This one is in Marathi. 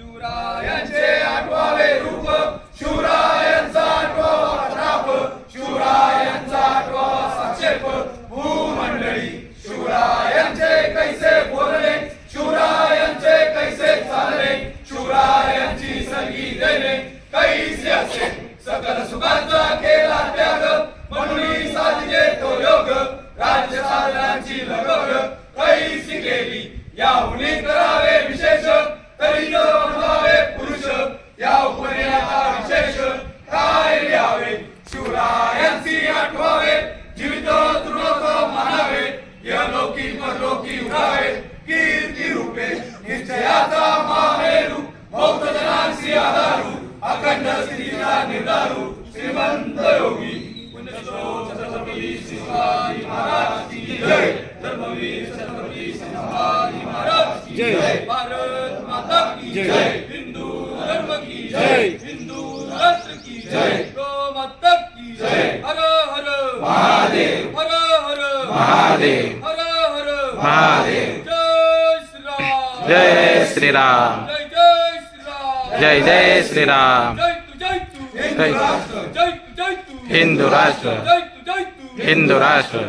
शिवरायांचे आठवावे रूप. शिवरायांचा आठवावा राप. शिवरायांचा आठवावा साक्षेप. भूमंडळी शिवरायांचे कैसे बोलणे? शिवरायांचे कैसे चालणे? शिवरायांची संगी देणे. कैसे असे? सकल सुखांचा केला त्याग. म्हणून साधले तो योग. राज्य साधनाची लगग कैसी केली? या करावे विशेष लोकी परलोकी उरावे कीर्ती रूपे. निश्चयाचा मामेरू बौद्ध जनांसी आधारू. अखंड स्थितीचा निर्धारू. श्रीमंत योगी. पुण्यश्लोक छत्रपती शिवाजी महाराज की जय. धर्मवीर छत्रपती शिवाजी महाराज की जय. भारत माता की जय. हिंदू धर्म की जय. हिंदू राष्ट्र की जय. गो माता की जय. हर हर. महादेव. हर हर. महादेव. महादेव जय श्रीराम जय श्रीराम जय जय श्रीराम जय जय श्रीराम जय तू जय तू जय जय तू जय तू हिंदू राष्ट्र जय तू जय तू हिंदू राष्ट्र